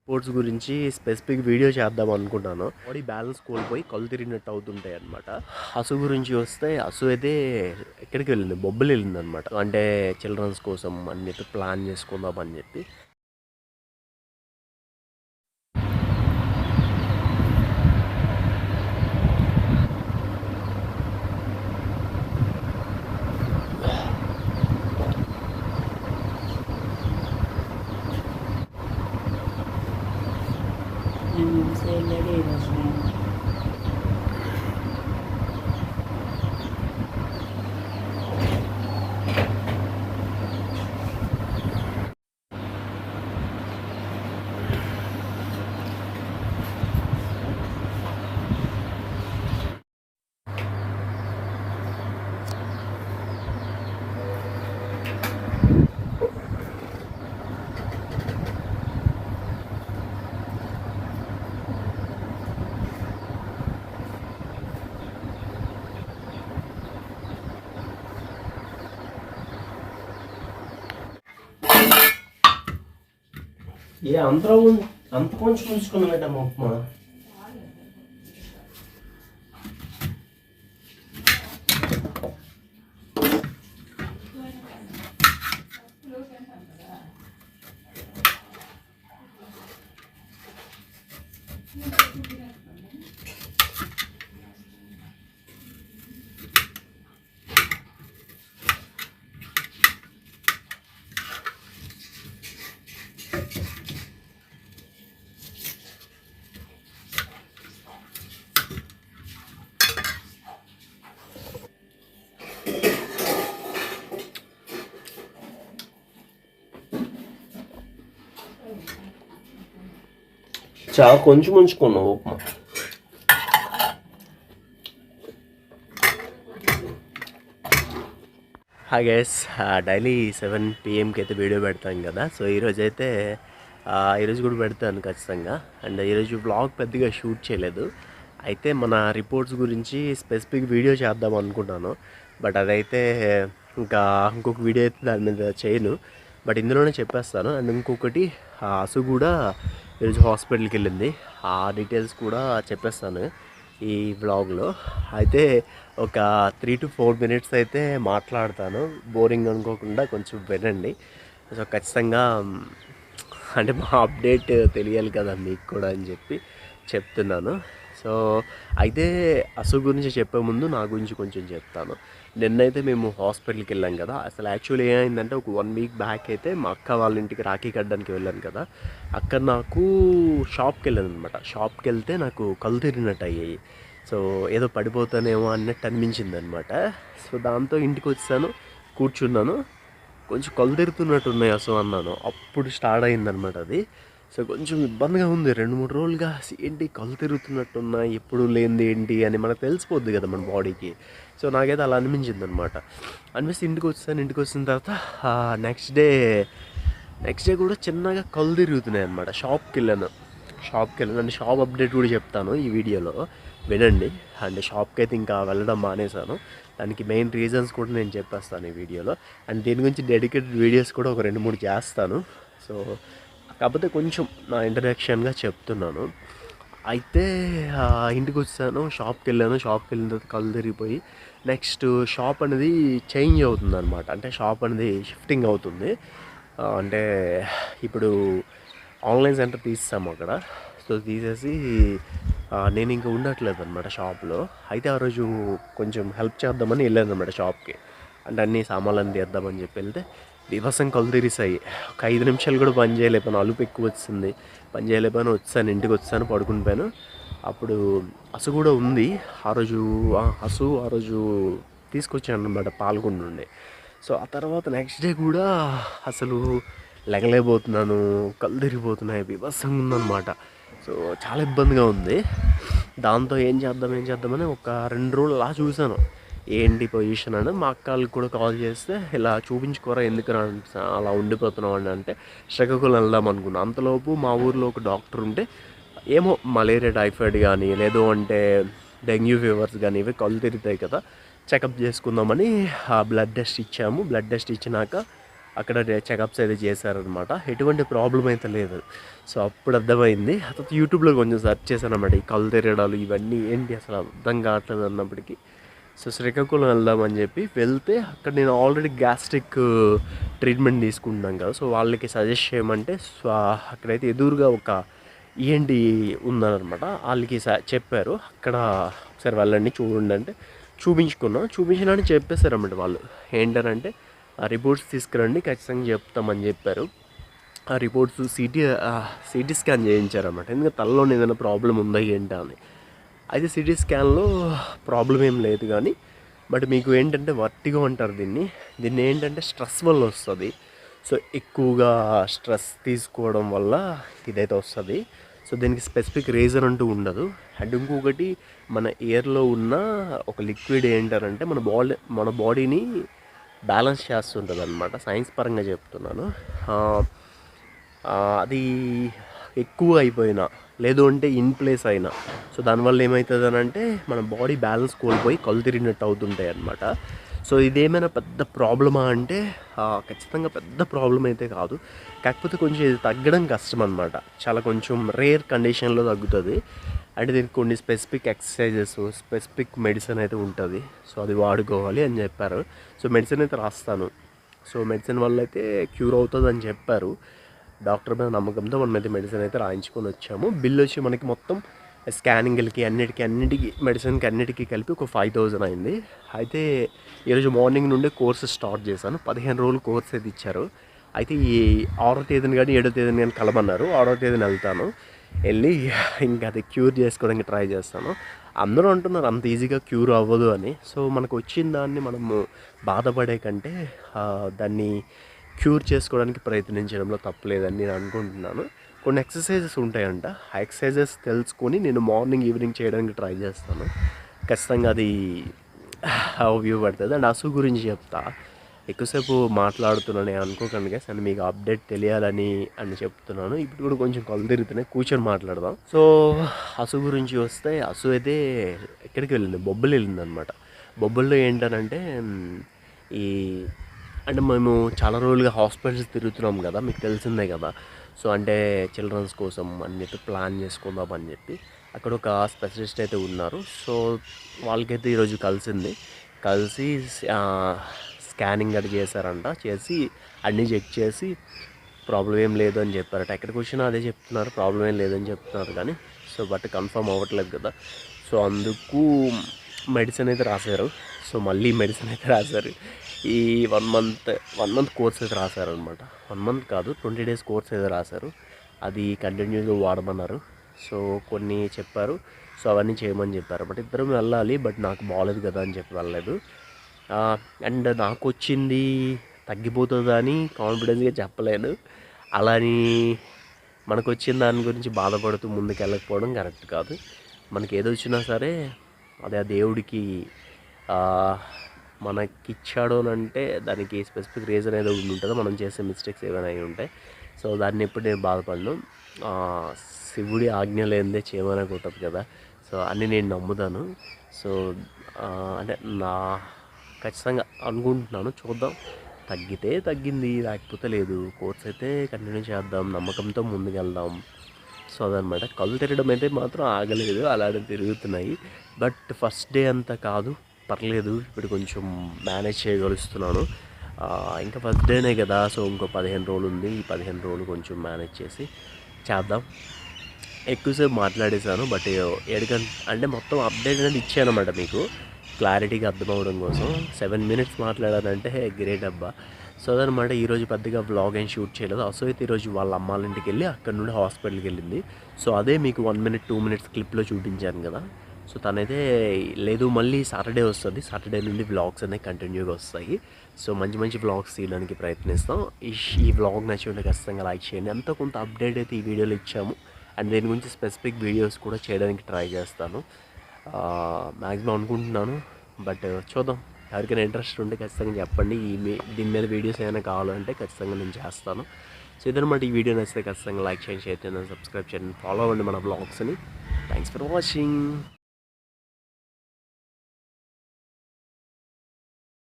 Sports గురించి specific video చేద్దాం అనుకున్నాను బాడీ బ్యాలెన్స్ కోల్పోయి కళ్ళు తిరిగినట్టు అవుతుంటాయి అనమాట హసు గురించి వస్తే హసు అయితే ఎక్కడికి వెళ్ళింది? బొబ్బలు వెళ్ళింది అనమాట అంటే చిల్డ్రన్స్ కోసం అని చెప్పి ప్లాన్ చేసుకుందాం అని చెప్పి నేను చేయలేడు ఈరోజు నేను ఏ అంతలో అంత కొంచెం ఉంచుకున్నాం ఉప్మా? చాలా కొంచెం ఉంచుకున్నాం upma hi guys daily seven పిఎంకి అయితే వీడియో పెడతాం కదా. సో ఈరోజు అయితే ఈరోజు కూడా పెడతాను ఖచ్చితంగా. అండ్ ఈరోజు బ్లాగ్ పెద్దగా షూట్ చేయలేదు. అయితే మన రిపోర్ట్స్ గురించి స్పెసిఫిక్ వీడియో చేద్దాం అనుకుంటాను బట్ అదైతే ఇంకా ఇంకొక వీడియో అయితే దాని మీద చేయను. బట్ ఇందులోనే చెప్పేస్తాను. అండ్ ఇంకొకటి ఆ అసు కూడా ఈరోజు హాస్పిటల్కి వెళ్ళింది. ఆ డీటెయిల్స్ కూడా చెప్పేస్తాను ఈ వ్లాగ్లో. అయితే ఒక త్రీ టు ఫోర్ మినిట్స్ అయితే మాట్లాడతాను. బోరింగ్ అనుకోకుండా కొంచెం వినండి. సో ఖచ్చితంగా అంటే మా అప్డేట్ తెలియాలి కదా మీకు కూడా అని చెప్పి చెప్తున్నాను. సో అయితే అసు గురించి చెప్పే ముందు నా గురించి కొంచెం చెప్తాను. నిన్నైతే మేము హాస్పిటల్కి వెళ్ళాం కదా అసలు యాక్చువల్లీ ఏమైందంటే ఒక వన్ వీక్ బ్యాక్ అయితే మా అక్క వాళ్ళ ఇంటికి రాఖీ కట్టడానికి వెళ్ళాను కదా అక్కడ నాకు షాప్కి వెళ్ళాను అనమాట షాప్కి వెళ్తే నాకు కళ్ళు తిరిగినట్టు అయ్యాయి సో ఏదో పడిపోతానేమో అన్నట్టు అనిపించింది అనమాట సో దాంతో ఇంటికి వచ్చాను కూర్చున్నాను కొంచెం కళ్ళు తిరుగుతున్నట్టు ఉన్నాయి అసలు అన్నాను. అప్పుడు స్టార్ట్ అయిందనమాట అది. సో కొంచెం ఇబ్బందిగా ఉంది. రెండు మూడు రోజులుగా ఏంటి కళ్ళు తిరుగుతున్నట్టున్నాయి ఎప్పుడు లేనిది ఏంటి అని మనకు తెలిసిపోద్ది కదా మన బాడీకి. సో నాకైతే అలా అనిపించింది అనమాట అనిపిస్తే ఇంటికి వచ్చాను ఇంటికి వచ్చిన తర్వాత నెక్స్ట్ డే నెక్స్ట్ డే కూడా చిన్నగా కళ్ళు తిరుగుతున్నాయి అనమాట షాప్కి వెళ్ళాను. షాప్కి వెళ్ళాను. అంటే షాప్ అప్డేట్ కూడా చెప్తాను ఈ వీడియోలో. వినండి. అండ్ షాప్కి అయితే ఇంకా వెళ్ళడం మానేశాను. దానికి మెయిన్ రీజన్స్ కూడా నేను చెప్పేస్తాను ఈ వీడియోలో. అండ్ దీని గురించి డెడికేటెడ్ వీడియోస్ కూడా ఒక రెండు మూడు చేస్తాను. సో కాకపోతే కొంచెం నా ఇంట్రడక్షన్గా చెప్తున్నాను. అయితే ఇంటికి వచ్చాను షాప్కి వెళ్ళాను షాప్కి వెళ్ళిన తర్వాత కళ్ళు తిరిగిపోయి నెక్స్ట్ షాప్ అనేది చేంజ్ అవుతుంది అనమాట అంటే షాప్ అనేది షిఫ్టింగ్ అవుతుంది. అంటే ఇప్పుడు ఆన్లైన్ సెంటర్ తీసాము అక్కడ. సో తీసేసి నేను ఇంకా ఉండట్లేదు అనమాట షాప్లో. అయితే ఆ రోజు కొంచెం హెల్ప్ చేద్దామని వెళ్ళాను అనమాట షాప్కి. అంటే అన్ని సామాన్లు తీద్దామని చెప్పి వెళ్తే వివసం కళ్ళు తీరిసాయి. ఒక ఐదు నిమిషాలు కూడా పని చేయలేపాను అలుపు ఎక్కువ వచ్చింది. పని చేయలేపాను వచ్చాను ఇంటికి వచ్చాను పడుకుని పోయాను. అప్పుడు హసు కూడా ఉంది. ఆ రోజు అసు హసు ఆ రోజు తీసుకొచ్చాను అనమాట పాల్గొండ నుండి. సో ఆ తర్వాత నెక్స్ట్ డే కూడా అసలు లెగలేకపోతున్నాను. కళ్ళు తిరిగిపోతున్నాయి. వివసంగా ఉందన్నమాట. సో చాలా ఇబ్బందిగా ఉంది. దాంతో ఏం చేద్దాం ఏం చేద్దామని ఒక రెండు రోజులు అలా చూశాను. ఏంటి పొజిషన్ అని మా అక్క వాళ్ళకి కూడా కాల్ చేస్తే ఇలా చూపించుకోరా ఎందుకు అలా ఉండిపోతున్నాం అని అంటే శ్రీకాకుళం వెళ్దాం అనుకున్నాను అంతలోపు మా ఊర్లో ఒక డాక్టర్ ఉంటే ఏమో మలేరియా టైఫాయిడ్ కానీ లేదో అంటే డెంగ్యూ ఫీవర్స్ కానీ ఇవి కళ్ళు తిరుగుతాయి కదా చెకప్ చేసుకుందామని ఆ బ్లడ్ టెస్ట్ ఇచ్చాము. బ్లడ్ టెస్ట్ ఇచ్చినాక అక్కడ చెకప్స్ అయితే చేశారనమాట ఎటువంటి ప్రాబ్లం అయితే లేదు. సో అప్పుడు అర్థమైంది. తర్వాత యూట్యూబ్లో కొంచెం సెర్చ్ చేశాను అనమాట ఈ కళ్ళు తిరగడాలు ఇవన్నీ ఏంటి అసలు అర్థం కావట్లేదు అన్నప్పటికీ. సో శ్రీకాకుళం వెళ్దామని చెప్పి వెళ్తే అక్కడ నేను ఆల్రెడీ గ్యాస్ట్రిక్ ట్రీట్మెంట్ తీసుకుంటున్నాం కదా. సో వాళ్ళకి సజెస్ట్ చేయమంటే సో అక్కడైతే ఎదురుగా ఒక ఈఎన్టీ ఉందనమాట వాళ్ళకి స- చెప్పారు. అక్కడ ఒకసారి వెళ్ళండి చూడండి అంటే చూపించుకున్నాం. చూపించాలని చెప్పేశారన్నమాట వాళ్ళు. ఏంటనంటే ఆ రిపోర్ట్స్ తీసుకురండి ఖచ్చితంగా చెప్తామని చెప్పారు. ఆ రిపోర్ట్స్ సిటీ సిటీ స్కాన్ చేయించారన్నమాట. ఎందుకంటే తలలో ఏదైనా ప్రాబ్లం ఉందా ఏంటా అని. అయితే సిటీ స్కాన్లో ప్రాబ్లం ఏం లేదు కానీ బట్ మీకు ఏంటంటే వర్తిగా అంటారు దీన్ని. దీన్ని ఏంటంటే స్ట్రెస్ వల్ల వస్తుంది. సో ఎక్కువగా స్ట్రెస్ తీసుకోవడం వల్ల ఇదైతే వస్తుంది. సో దీనికి స్పెసిఫిక్ రీజన్ అంటూ ఉండదు. అండ్ ఇంకొకటి మన ఇయర్లో ఉన్న ఒక లిక్విడ్ ఏంటారంటే మన బాడీ మన బాడీని బ్యాలెన్స్ చేస్తుంటుంది అనమాట సైన్స్ పరంగా చెప్తున్నాను. అది ఎక్కువ అయిపోయినా లేదు అంటే ఇన్ ప్లేస్ అయినా. సో దానివల్ల ఏమవుతుంది అని అంటే మన బాడీ బ్యాలెన్స్ కోల్పోయి కళ్ళు తిరిగినట్టు అవుతుంటాయి అనమాట సో ఇదేమైనా పెద్ద ప్రాబ్లమా అంటే ఖచ్చితంగా పెద్ద ప్రాబ్లం అయితే కాదు. కాకపోతే కొంచెం ఇది తగ్గడం కష్టం అనమాట చాలా కొంచెం రేర్ కండిషన్లో తగ్గుతుంది. అంటే దీనికి కొన్ని స్పెసిఫిక్ ఎక్సర్సైజెస్ స్పెసిఫిక్ మెడిసిన్ అయితే ఉంటుంది. సో అది వాడుకోవాలి అని చెప్పారు. సో మెడిసిన్ అయితే రాస్తాను. సో మెడిసిన్ వల్ల అయితే క్యూర్ అవుతుంది అని చెప్పారు. డాక్టర్ మీద నమ్మకంతో మనం అయితే మెడిసిన్ అయితే రాయించుకొని వచ్చాము. బిల్ వచ్చి మనకి మొత్తం స్కానింగ్లకి అన్నిటికీ అన్నిటికీ మెడిసిన్కి అన్నిటికీ కలిపి ఒక ఫైవ్ థౌజండ్ అయింది. అయితే ఈరోజు మార్నింగ్ నుండే కోర్స్ స్టార్ట్ చేశాను. పదిహేను రోజులు కోర్స్ అయితే ఇచ్చారు. అయితే ఈ ఆరో తేదీని కానీ ఏడో తేదీని కానీ కలమన్నారు. ఆరో తేదీని వెళ్తాను. వెళ్ళి ఇంకా అది క్యూర్ చేసుకోవడానికి ట్రై చేస్తాను. అందరూ అంటున్నారు అంత ఈజీగా క్యూర్ అవ్వదు అని. సో మనకు వచ్చిన దాన్ని మనము బాధపడే కంటే దాన్ని క్యూర్ చేసుకోవడానికి ప్రయత్నించడంలో తప్పలేదని నేను అనుకుంటున్నాను. కొన్ని ఎక్సర్సైజెస్ ఉంటాయంట. ఆ ఎక్సర్సైజెస్ తెలుసుకొని నేను మార్నింగ్ ఈవినింగ్ చేయడానికి ట్రై చేస్తాను. ఖచ్చితంగా అది వ్యూ పడుతుంది. అండ్ అసు గురించి చెప్తా. ఎక్కువసేపు మాట్లాడుతున్నాను అనుకోకండి గైస్ అండ్ మీకు అప్డేట్ తెలియాలని అని చెప్తున్నాను. ఇప్పుడు కూడా కొంచెం కళ్ళు తిరుగుతున్నాయి. కూర్చొని మాట్లాడదాం. సో అసు గురించి వస్తే అసు అయితే ఎక్కడికి వెళ్ళింది? బొబ్బలు వెళ్ళింది అనమాట బొబ్బల్లో ఏంటనంటే ఈ అంటే మేము చాలా రోజులుగా హాస్పిటల్స్ తిరుగుతున్నాం కదా మీకు తెలిసిందే కదా. సో అంటే చిల్డ్రన్స్ కోసం అని చెప్పి ప్లాన్ చేసుకుందాం అని చెప్పి అక్కడ ఒక స్పెషలిస్ట్ అయితే ఉన్నారు. సో వాళ్ళకైతే ఈరోజు కలిసింది. కలిసి స్కానింగ్ అది చేశారంట. చేసి అన్నీ చెక్ చేసి ప్రాబ్లం ఏం లేదు అని చెప్పారట. ఎక్కడికి వచ్చినా అదే చెప్తున్నారు ప్రాబ్లం ఏం లేదని చెప్తున్నారు కానీ సో బట్ కన్ఫర్మ్ అవ్వట్లేదు కదా. సో అందుకు మెడిసిన్ అయితే రాశారు. సో మళ్ళీ మెడిసిన్ అయితే రాశారు. ఈ one month one month course అయితే రాశారు అనమాట వన్ మంత్ కాదు ట్వంటీ డేస్ కోర్స్ అయితే రాశారు. అది కంటిన్యూగా వాడమన్నారు. సో కొన్ని చెప్పారు. సో అవన్నీ చేయమని చెప్పారు. బట్ ఇద్దరం వెళ్ళాలి బట్ నాకు బాగాలేదు కదా అని చెప్పి వెళ్ళలేదు. అండ్ నాకు వచ్చింది తగ్గిపోతుందా అని కాన్ఫిడెన్స్గా చెప్పలేను అలాని మనకు వచ్చిన దాని గురించి బాధపడుతూ ముందుకు వెళ్ళకపోవడం కరెక్ట్ కాదు. మనకి ఏదొచ్చినా సరే అదే ఆ దేవుడికి మనకిచ్చాడు అని అంటే దానికి స్పెసిఫిక్ రీజన్ ఏదో ఉంటుంది ఉంటుందో మనం చేసే మిస్టేక్స్ ఏమైనా అయి ఉంటాయి. సో దాన్ని ఎప్పుడు నేను బాధపడను. శివుడి ఆజ్ఞ లేనిదే చేయమని కొట్టదు కదా. సో అన్నీ నేను నమ్ముతాను. సో అంటే నా ఖచ్చితంగా అనుకుంటున్నాను. చూద్దాం. తగ్గితే తగ్గింది లేకపోతే లేదు. కోర్స్ అయితే కంటిన్యూ చేద్దాం. నమ్మకంతో ముందుకెళ్దాం. సో అదనమాట కళ్ళు తిరగడం అయితే మాత్రం ఆగలేదు. అలానే తిరుగుతున్నాయి. బట్ ఫస్ట్ డే అంతా కాదు. పర్లేదు ఇప్పుడు కొంచెం మేనేజ్ చేయగలుస్తున్నాను. ఇంకా ఫస్ట్ డేనే కదా సో ఇంకో పదిహేను రోజులు ఉంది ఈ పదిహేను రోజులు కొంచెం మేనేజ్ చేసి చేద్దాం. ఎక్కువసేపు మాట్లాడేశాను బట్ ఏడుగంట అంటే మొత్తం అప్డేట్ అనేది ఇచ్చానమాట మీకు. క్లారిటీగా అర్థమవడం కోసం. సెవెన్ మినిట్స్ మాట్లాడానంటే గ్రేట్ అబ్బా. సో అదనమాట ఈరోజు పెద్దగా వ్లాగ్ ఏం షూట్ చేయలేదు. అసో అయితే ఈరోజు వాళ్ళ అమ్మాళ్ళ ఇంటికి వెళ్ళి అక్కడ నుండి హాస్పిటల్కి వెళ్ళింది. సో అదే మీకు వన్ మినిట్ టూ మినిట్స్ క్లిప్లో చూపించాను కదా. సో తనైతే లేదు మళ్ళీ సాటర్డే వస్తుంది. సాటర్డే నుండి వ్లాగ్స్ అనేవి కంటిన్యూగా వస్తాయి. సో మంచి మంచి వ్లాగ్స్ తీయడానికి ప్రయత్నిస్తాం. ఈ వ్లాగ్ నచ్చి ఖచ్చితంగా లైక్ చేయండి. ఎంతో కొంత అప్డేట్ అయితే ఈ వీడియోలో ఇచ్చాము. అండ్ దీని గురించి స్పెసిఫిక్ వీడియోస్ కూడా చేయడానికి ట్రై చేస్తాను. మ్యాక్సిమం అనుకుంటున్నాను. బట్ చూద్దాం. ఎవరికైనా ఇంట్రెస్ట్ ఉంటే ఖచ్చితంగా చెప్పండి. ఈ దీని మీద వీడియోస్ ఏమైనా కావాలంటే ఖచ్చితంగా నేను చేస్తాను. సో ఇదనమాట ఈ వీడియో. నచ్చితే ఖచ్చితంగా లైక్ చేయండి షేర్ చేయండి సబ్స్క్రైబ్ చేయండి ఫాలో అవ్వండి మన బ్లాగ్స్ని థ్యాంక్స్ ఫర్ వాచింగ్